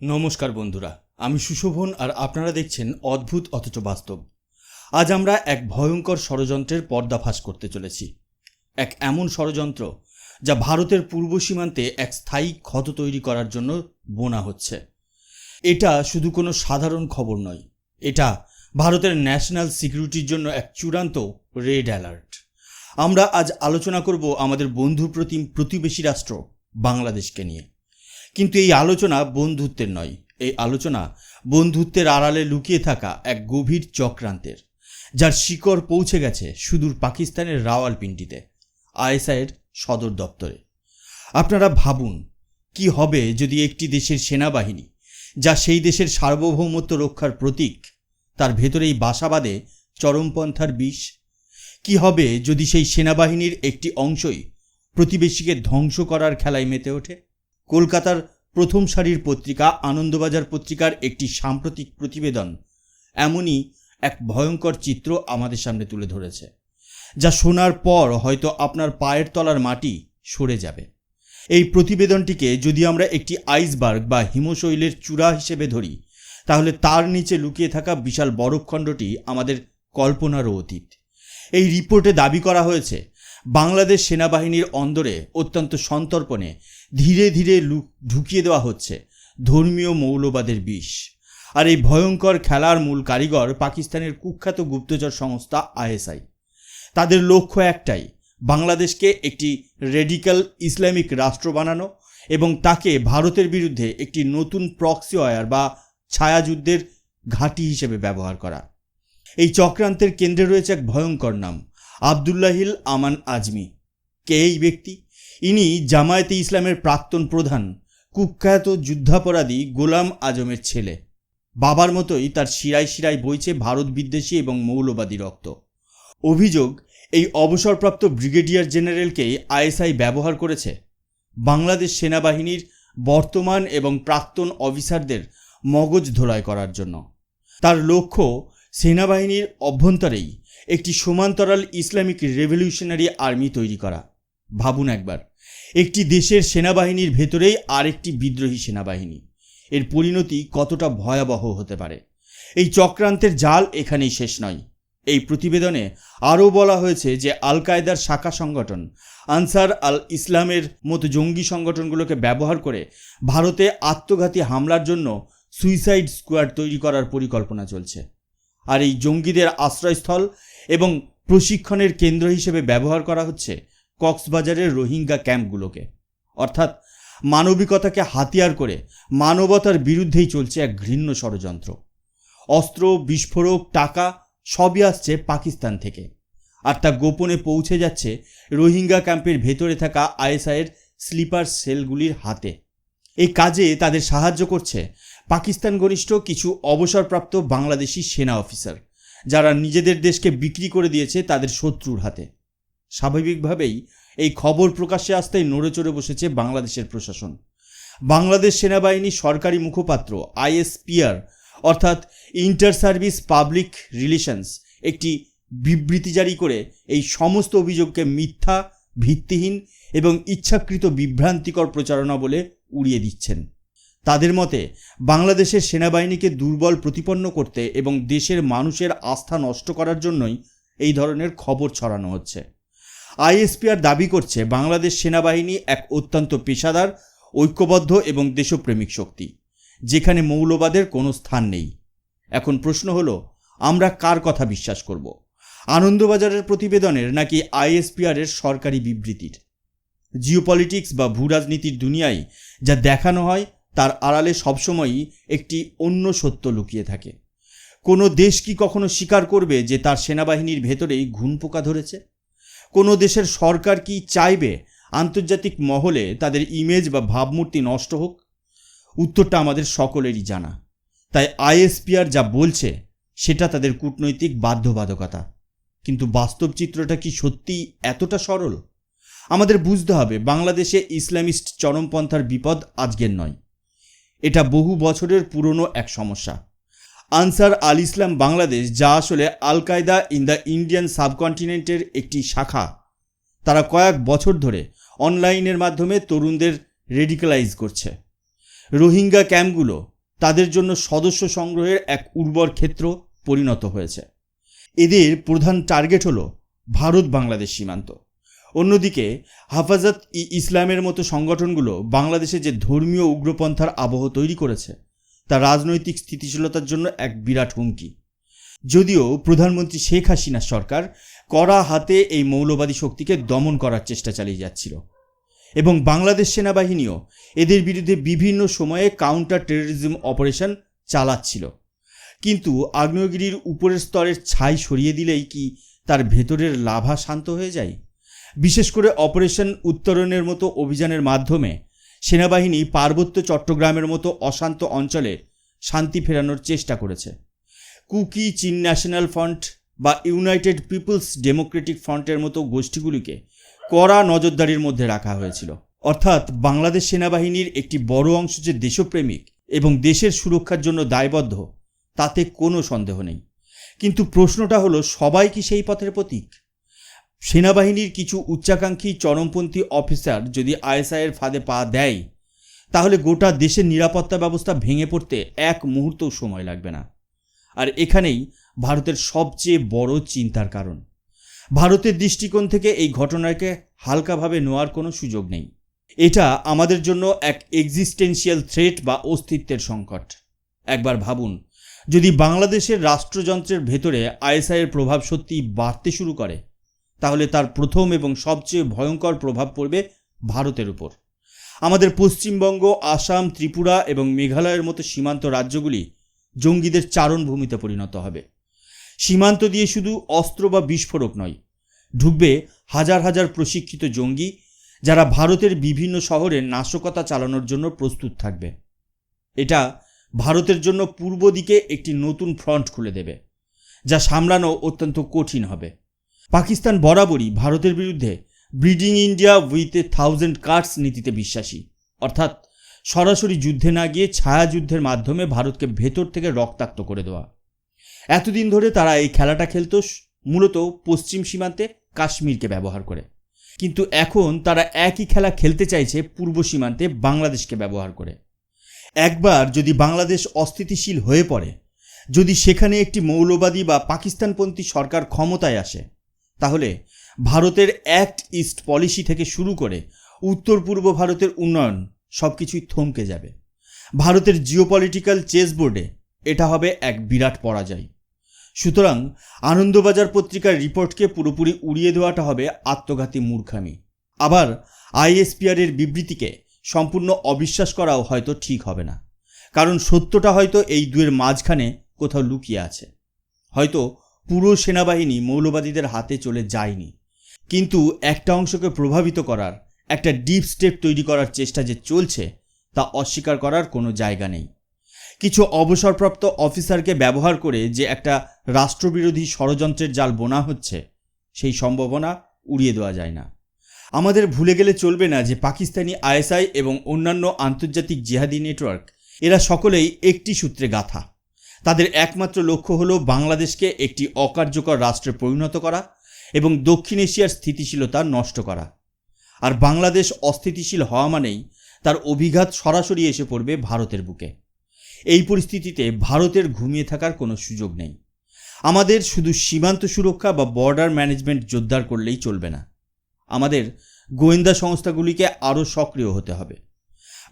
নমস্কার বন্ধুরা, আমি সুশোভন আর আপনারা দেখছেন অদ্ভুত অথচ বাস্তব। আজ আমরা এক ভয়ঙ্কর ষড়যন্ত্রের পর্দাফাশ করতে চলেছি। এক এমন ষড়যন্ত্র যা ভারতের পূর্ব সীমান্তে এক স্থায়ী ক্ষত তৈরি করার জন্য বোনা হচ্ছে। এটা শুধু কোনো সাধারণ খবর নয়, এটা ভারতের ন্যাশনাল সিকিউরিটির জন্য এক চূড়ান্ত রেড অ্যালার্ট। আমরা আজ আলোচনা করব আমাদের বন্ধু প্রতিম প্রতিবেশী রাষ্ট্র, বাংলাদেশকে নিয়ে। কিন্তু এই আলোচনা বন্ধুত্বের নয়। এই আলোচনা বন্ধুত্বের আড়ালে লুকিয়ে থাকা এক গভীর চক্রান্তের, যার শিকড় পৌঁছে গেছে সুদূর পাকিস্তানের রাওয়ালপিন্ডিতে, আইএসআইয়ের সদর দপ্তরে। আপনারা ভাবুন, কি হবে যদি একটি দেশের সেনাবাহিনী, যা সেই দেশের সার্বভৌমত্ব রক্ষার প্রতীক, তার ভেতরেই বাসা বাঁধে চরমপন্থার বিষ? কি হবে যদি সেই সেনাবাহিনীর একটি অংশই প্রতিবেশীকে ধ্বংস করার খেলায় মেতে ওঠে? কলকাতার প্রথম সারির পত্রিকা, আনন্দবাজার পত্রিকার একটি সাম্প্রতিক প্রতিবেদন। এমনই এক ভয়ঙ্কর চিত্র আমাদের সামনে তুলে ধরেছে, যা শোনার পর হয়তো আপনার পায়ের তলার মাটি সরে যাবে। এই প্রতিবেদনটিকে যদি আমরা একটি আইসবার্গ বা হিমশৈলের চূড়া হিসেবে ধরি, তাহলে তার নিচে লুকিয়ে থাকা বিশাল বরফখণ্ডটি আমাদের কল্পনারও অতীত। এই রিপোর্টে দাবি করা হয়েছে বাংলাদেশ সেনাবাহিনীর অন্দরে অত্যন্ত সন্তর্পণে ধীরে ধীরে ঢুকিয়ে দেওয়া হচ্ছে ধর্মীয় মৌলবাদের বিষ। আর এই ভয়ঙ্কর খেলার মূল কারিগর পাকিস্তানের কুখ্যাত গুপ্তচর সংস্থা আইএসআই। তাদের লক্ষ্য একটাই, বাংলাদেশকে একটি রেডিক্যাল ইসলামিক রাষ্ট্র বানানো এবং তাকে ভারতের বিরুদ্ধে একটি নতুন প্রক্সি ওয়ার বা ছায়াযুদ্ধের ঘাঁটি হিসেবে ব্যবহার করা। এই চক্রান্তের কেন্দ্রে রয়েছে এক ভয়ঙ্কর নাম আবদুল্লাহিল আমান আজমি। কে এই ব্যক্তি? ইনি জামায়াতে ইসলামের প্রাক্তন প্রধান, কুখ্যাত যুদ্ধাপরাধী গোলাম আজমের ছেলে। বাবার মতোই তার শিরায় শিরায় বইছে ভারত বিদ্বেষী এবং মৌলবাদী রক্ত। অভিযোগ, এই অবসরপ্রাপ্ত ব্রিগেডিয়ার জেনারেলকেই আইএসআই ব্যবহার করেছে। বাংলাদেশ সেনাবাহিনীর বর্তমান এবং প্রাক্তন অফিসারদের মগজ ধোলাই করার জন্য। তার লক্ষ্য সেনাবাহিনীর অভ্যন্তরেই একটি সমান্তরাল ইসলামিক রেভলিউশনারি আর্মি তৈরি করা। ভাবুন একবার। একটি দেশের সেনাবাহিনীর ভেতরেই আরেকটি বিদ্রোহী সেনাবাহিনী। এর পরিণতি কতটা ভয়াবহ হতে পারে? এই চক্রান্তের জাল এখানেই শেষ নয়। এই প্রতিবেদনে আরও বলা হয়েছে যে আল কায়দার শাখা সংগঠন, আনসার আল ইসলামের মতো জঙ্গি সংগঠনগুলোকে ব্যবহার করে ভারতে আত্মঘাতী হামলার জন্য সুইসাইড স্কোয়াড তৈরি করার পরিকল্পনা চলছে। আর এই জঙ্গিদের আশ্রয়স্থল এবং প্রশিক্ষণের কেন্দ্র হিসেবে ব্যবহার করা হচ্ছে কক্সবাজারের রোহিঙ্গা ক্যাম্পগুলোকে। অর্থাৎ মানবিকতাকে হাতিয়ার করে মানবতার বিরুদ্ধেই চলছে এক ঘৃণ্য ষড়যন্ত্র। অস্ত্র, বিস্ফোরক, টাকা সবই আসছে পাকিস্তান থেকে। আর তা গোপনে পৌঁছে যাচ্ছে রোহিঙ্গা ক্যাম্পের ভেতরে থাকা আইএসআইয়ের স্লিপার সেলগুলির হাতে। এই কাজে তাদের সাহায্য করছে পাকিস্তান ঘনিষ্ঠ কিছু অবসরপ্রাপ্ত বাংলাদেশি সেনা অফিসার। যারা নিজেদের দেশকে বিক্রি করে দিয়েছে তাদের শত্রুর হাতে। স্বাভাবিকভাবেই এই খবর প্রকাশ্যে আসতেই নড়ে চড়ে বসেছে বাংলাদেশের প্রশাসন। বাংলাদেশ সেনাবাহিনী সরকারি মুখপাত্র, আইএসপিআর, অর্থাৎ ইন্টার সার্ভিস পাবলিক রিলেশনস, একটি বিবৃতি জারি করে এই সমস্ত অভিযোগকে মিথ্যা, ভিত্তিহীন এবং ইচ্ছাকৃত বিভ্রান্তিকর প্রচারণা বলে উড়িয়ে দিচ্ছেন। তাদের মতে, বাংলাদেশের সেনাবাহিনীকে দুর্বল প্রতিপন্ন করতে এবং দেশের মানুষের আস্থা নষ্ট করার জন্যই এই ধরনের খবর ছড়ানো হচ্ছে। আইএসপিআর দাবি করছে, বাংলাদেশ সেনাবাহিনী এক অত্যন্ত পেশাদার, ঐক্যবদ্ধ এবং দেশপ্রেমিক শক্তি, যেখানে মৌলবাদের কোনো স্থান নেই। এখন প্রশ্ন হলো, আমরা কার কথা বিশ্বাস করব? আনন্দবাজারের প্রতিবেদনের নাকি আইএসপিআর এর সরকারি বিবৃতির? জিওপলিটিক্স বা ভূরাজনীতির দুনিয়ায় যা দেখানো হয় তার আড়ালে সবসময়ই একটি অন্য সত্য লুকিয়ে থাকে। কোনো দেশ কি কখনো স্বীকার করবে যে তার সেনাবাহিনীর ভেতরেই ঘুণ পোকা ধরেছে? কোনো দেশের সরকার কি চাইবে আন্তর্জাতিক মহলে তাদের ইমেজ বা ভাবমূর্তি নষ্ট হোক? উত্তরটা আমাদের সকলেরই জানা। তাই আইএসপিআর যা বলছে, সেটা তাদের কূটনৈতিক বাধ্যবাধকতা। কিন্তু বাস্তব চিত্রটা কি সত্যি এতটা সরল? আমাদের বুঝতে হবে, বাংলাদেশে ইসলামিস্ট চরমপন্থার বিপদ আজকের নয়। এটা বহু বছরের পুরনো এক সমস্যা। আনসার আল ইসলাম বাংলাদেশ, যা আসলে আল কায়দা ইন দ্য ইন্ডিয়ান সাবকন্টিনেন্টের একটি শাখা। তারা কয়েক বছর ধরে অনলাইনের মাধ্যমে তরুণদের রেডিকালাইজ করছে। রোহিঙ্গা ক্যাম্পগুলো তাদের জন্য সদস্য সংগ্রহের এক উর্বর ক্ষেত্র পরিণত হয়েছে। এদের প্রধান টার্গেট হলো ভারত বাংলাদেশ সীমান্ত। অন্যদিকে, হাফাজত ই ইসলামের মতো সংগঠনগুলো বাংলাদেশে যে ধর্মীয় উগ্রপন্থার আবহ তৈরি করেছে, তা রাজনৈতিক স্থিতিশীলতার জন্য এক বিরাট হুমকি। যদিও প্রধানমন্ত্রী শেখ হাসিনা সরকার কড়া হাতে এই মৌলবাদী শক্তিকে দমন করার চেষ্টা চালিয়ে যাচ্ছিল। এবং বাংলাদেশ সেনাবাহিনীও এদের বিরুদ্ধে বিভিন্ন সময়ে কাউন্টার টেরোরিজম অপারেশন চালাচ্ছিল। কিন্তু আগ্নেয়গিরির উপরের স্তরের ছাই সরিয়ে দিলেই কি তার ভেতরের লাভা শান্ত হয়ে যায়? বিশেষ করে অপারেশন উত্তরণের মতো অভিযানের মাধ্যমে সেনাবাহিনী পার্বত্য চট্টগ্রামের মতো অশান্ত অঞ্চলে শান্তি ফেরানোর চেষ্টা করেছে। কুকি চীন ন্যাশনাল ফ্রন্ট বা ইউনাইটেড পিপলস ডেমোক্রেটিক ফ্রন্টের মতো গোষ্ঠীগুলিকে কড়া নজরদারির মধ্যে রাখা হয়েছিল। অর্থাৎ বাংলাদেশ সেনাবাহিনীর একটি বড় অংশ যে দেশপ্রেমিক এবং দেশের সুরক্ষার জন্য দায়বদ্ধ, তাতে কোনো সন্দেহ নেই। কিন্তু প্রশ্নটা হলো, সবাই কি সেই পথের প্রতীক? সেনাবাহিনীর কিছু উচ্চাকাঙ্ক্ষী চরমপন্থী অফিসার যদি আইএসআইয়ের ফাঁদে পা দেয়, তাহলে গোটা দেশের নিরাপত্তা ব্যবস্থা ভেঙে পড়তে এক মুহূর্তও সময় লাগবে না। আর এখানেই ভারতের সবচেয়ে বড় চিন্তার কারণ। ভারতের দৃষ্টিকোণ থেকে এই ঘটনাকে হালকাভাবে নেওয়ার কোনো সুযোগ নেই। এটা আমাদের জন্য এক এক্সিস্টেন্সিয়াল থ্রেট বা অস্তিত্বের সংকট। একবার ভাবুন, যদি বাংলাদেশের রাষ্ট্রযন্ত্রের ভেতরে আইএসআইয়ের প্রভাব সত্যি বাড়তে শুরু করে তাহলে তার প্রথম এবং সবচেয়ে ভয়ঙ্কর প্রভাব পড়বে ভারতের উপর। আমাদের পশ্চিমবঙ্গ, আসাম, ত্রিপুরা এবং মেঘালয়ের মতো সীমান্ত রাজ্যগুলি জঙ্গিদের চারণভূমিতে পরিণত হবে। সীমান্ত দিয়ে শুধু অস্ত্র বা বিস্ফোরক নয়, ঢুকবে হাজার হাজার প্রশিক্ষিত জঙ্গি যারা ভারতের বিভিন্ন শহরে নাশকতা চালানোর জন্য প্রস্তুত থাকবে। এটা ভারতের জন্য পূর্ব দিকে একটি নতুন ফ্রন্ট খুলে দেবে, যা সামলানো অত্যন্ত কঠিন হবে। পাকিস্তান বরাবরই ভারতের বিরুদ্ধে bleeding India with a thousand cuts নীতিতে বিশ্বাসী। অর্থাৎ সরাসরি যুদ্ধে না গিয়ে ছায়াযুদ্ধের মাধ্যমে ভারতকে ভেতর থেকে রক্তাক্ত করে দেওয়া। এতদিন ধরে তারা এই খেলাটা খেলত মূলত পশ্চিম সীমান্তে কাশ্মীরকে ব্যবহার করে। কিন্তু এখন তারা একই খেলা খেলতে চাইছে পূর্ব সীমান্তে বাংলাদেশকে ব্যবহার করে। একবার যদি বাংলাদেশ অস্থিতিশীল হয়ে পড়ে, যদি সেখানে একটি মৌলবাদী বা পাকিস্তানপন্থী সরকার ক্ষমতায় আসে তাহলে ভারতের অ্যাক্ট ইস্ট পলিসি থেকে শুরু করে উত্তর পূর্ব ভারতের উন্নয়ন সব কিছুই থমকে যাবে। ভারতের জিওপলিটিক্যাল চেস বোর্ডে এটা হবে এক বিরাট পরাজয়। সুতরাং আনন্দবাজার পত্রিকার রিপোর্টকে পুরোপুরি উড়িয়ে দেওয়াটা হবে আত্মঘাতী মূর্খামি। আবার আইএসপিআরের বিবৃতিকে সম্পূর্ণ অবিশ্বাস করাও হয়তো ঠিক হবে না। কারণ সত্যটা হয়তো এই দুয়ের মাঝখানে কোথাও লুকিয়ে আছে। হয়তো পুরো সেনাবাহিনী মৌলবাদীদের হাতে চলে যায়নি। কিন্তু একটা অংশকে প্রভাবিত করার, একটা ডিপ স্টেপ তৈরি করার চেষ্টা যে চলছে, তা অস্বীকার করার কোনো জায়গা নেই। কিছু অবসরপ্রাপ্ত অফিসারকে ব্যবহার করে যে একটা রাষ্ট্রবিরোধী ষড়যন্ত্রের জাল বোনা হচ্ছে, সেই সম্ভাবনা উড়িয়ে দেওয়া যায় না। আমাদের ভুলে গেলে চলবে না যে পাকিস্তানি আইএসআই এবং অন্যান্য আন্তর্জাতিক জেহাদি নেটওয়ার্ক, এরা সকলেই একটি সূত্রে গাথা। তাদের একমাত্র লক্ষ্য হলো বাংলাদেশকে একটি অকার্যকর রাষ্ট্রে পরিণত করা এবং দক্ষিণ এশিয়ার স্থিতিশীলতা নষ্ট করা। আর বাংলাদেশ অস্থিতিশীল হওয়া মানেই তার অভিঘাত সরাসরি এসে পড়বে ভারতের বুকে। এই পরিস্থিতিতে ভারতের ঘুমিয়ে থাকার কোনো সুযোগ নেই। আমাদের শুধু সীমান্ত সুরক্ষা বা বর্ডার ম্যানেজমেন্ট জোরদার করলেই চলবে না। আমাদের গোয়েন্দা সংস্থাগুলিকে আরও সক্রিয় হতে হবে।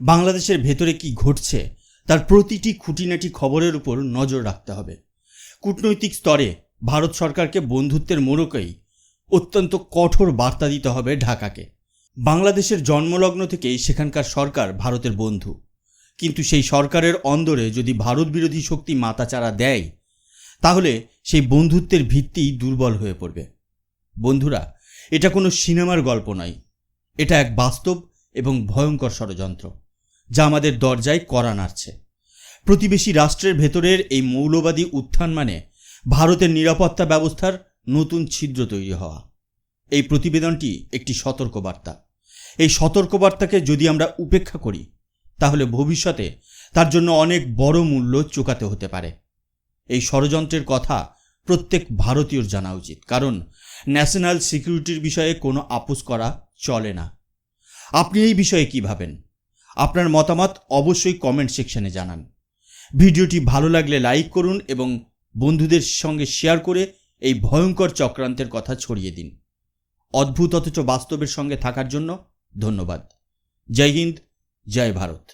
বাংলাদেশের ভেতরে কি ঘটছে তার প্রতিটি খুঁটিনাটি খবরের উপর নজর রাখতে হবে। কূটনৈতিক স্তরে ভারত সরকারকে বন্ধুত্বের মোড়কেই অত্যন্ত কঠোর বার্তা দিতে হবে ঢাকাকে। বাংলাদেশের জন্মলগ্ন থেকেই সেখানকার সরকার ভারতের বন্ধু। কিন্তু সেই সরকারের অন্দরে যদি ভারত বিরোধী শক্তি মাতাচারা দেয়, তাহলে সেই বন্ধুত্বের ভিত্তি দুর্বল হয়ে পড়বে। বন্ধুরা, এটা কোনো সিনেমার গল্প নয়। এটা এক বাস্তব এবং ভয়ঙ্কর ষড়যন্ত্র। যা আমাদের দরজায় করা নাড়ছে। প্রতিবেশী রাষ্ট্রের ভেতরের এই মৌলবাদী উত্থান মানে ভারতের নিরাপত্তা ব্যবস্থার নতুন ছিদ্র তৈরি হওয়া। এই প্রতিবেদনটি একটি সতর্কবার্তা। এই সতর্কবার্তাকে যদি আমরা উপেক্ষা করি, তাহলে ভবিষ্যতে তার জন্য অনেক বড় মূল্য চোকাতে হতে পারে। এই ষড়যন্ত্রের কথা প্রত্যেক ভারতীয়র জানা উচিত, কারণ ন্যাশনাল সিকিউরিটির বিষয়ে কোনো আপোষ করা চলে না। আপনি এই বিষয়ে কি ভাবেন? আপনার মতামত অবশ্যই কমেন্ট সেকশানে জানান। ভিডিওটি ভালো লাগলে লাইক করুন এবং বন্ধুদের সঙ্গে শেয়ার করে এই ভয়ঙ্কর চক্রান্তের কথা ছড়িয়ে দিন। অদ্ভুত অথচ বাস্তবের সঙ্গে থাকার জন্য ধন্যবাদ। জয় হিন্দ, জয় ভারত।